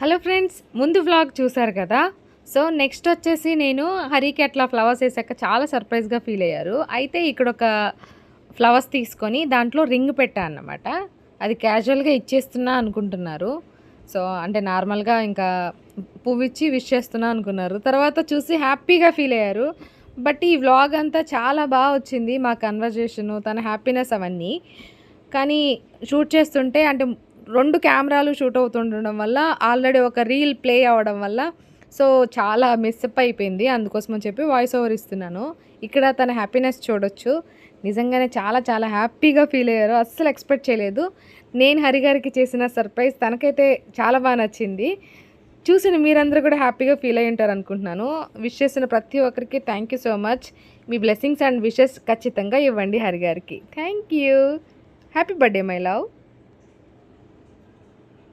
Hello friends ముందు vlog చూసారు కదా? సో నెక్స్ట్ వచ్చేసి నేను హరికి అట్లా ఫ్లవర్స్ వేసాక చాలా సర్ప్రైజ్గా ఫీల్ అయ్యారు. అయితే ఇక్కడ ఒక ఫ్లవర్స్ తీసుకొని దాంట్లో రింగ్ పెట్టాను అన్నమాట అది క్యాజువల్గా ఇచ్చేస్తున్నా అనుకుంటున్నారు. సో అంటే నార్మల్గా ఇంకా పువ్వు ఇచ్చి విష్ చేస్తున్నా అనుకున్నారు. తర్వాత చూసి హ్యాపీగా ఫీల్ అయ్యారు. బట్ ఈ వ్లాగ్ అంతా చాలా బాగా వచ్చింది మా కన్వర్జేషను తన హ్యాపీనెస్ అవన్నీ. కానీ షూట్ చేస్తుంటే అంటే రెండు కెమెరాలు షూట్ అవుతుండడం వల్ల ఆల్రెడీ ఒక రీల్ ప్లే అవ్వడం వల్ల సో చాలా మిస్అప్ అయిపోయింది. అందుకోసం అని చెప్పి వాయిస్ ఓవర్ ఇస్తున్నాను. ఇక్కడ తన హ్యాపీనెస్ చూడొచ్చు. నిజంగానే చాలా చాలా హ్యాపీగా ఫీల్ అయ్యారు. అస్సలు ఎక్స్పెక్ట్ చేయలేదు. నేను హరిగారికి చేసిన సర్ప్రైజ్ తనకైతే చాలా బాగా నచ్చింది. చూసిన మీరందరూ కూడా హ్యాపీగా ఫీల్ అయి ఉంటారు అనుకుంటున్నాను. విష్ చేసిన ప్రతి ఒక్కరికి థ్యాంక్ యూ సో మచ్ మీ బ్లెస్సింగ్స్ అండ్ విషెస్ ఖచ్చితంగా ఇవ్వండి హరిగారికి thank you happy birthday my love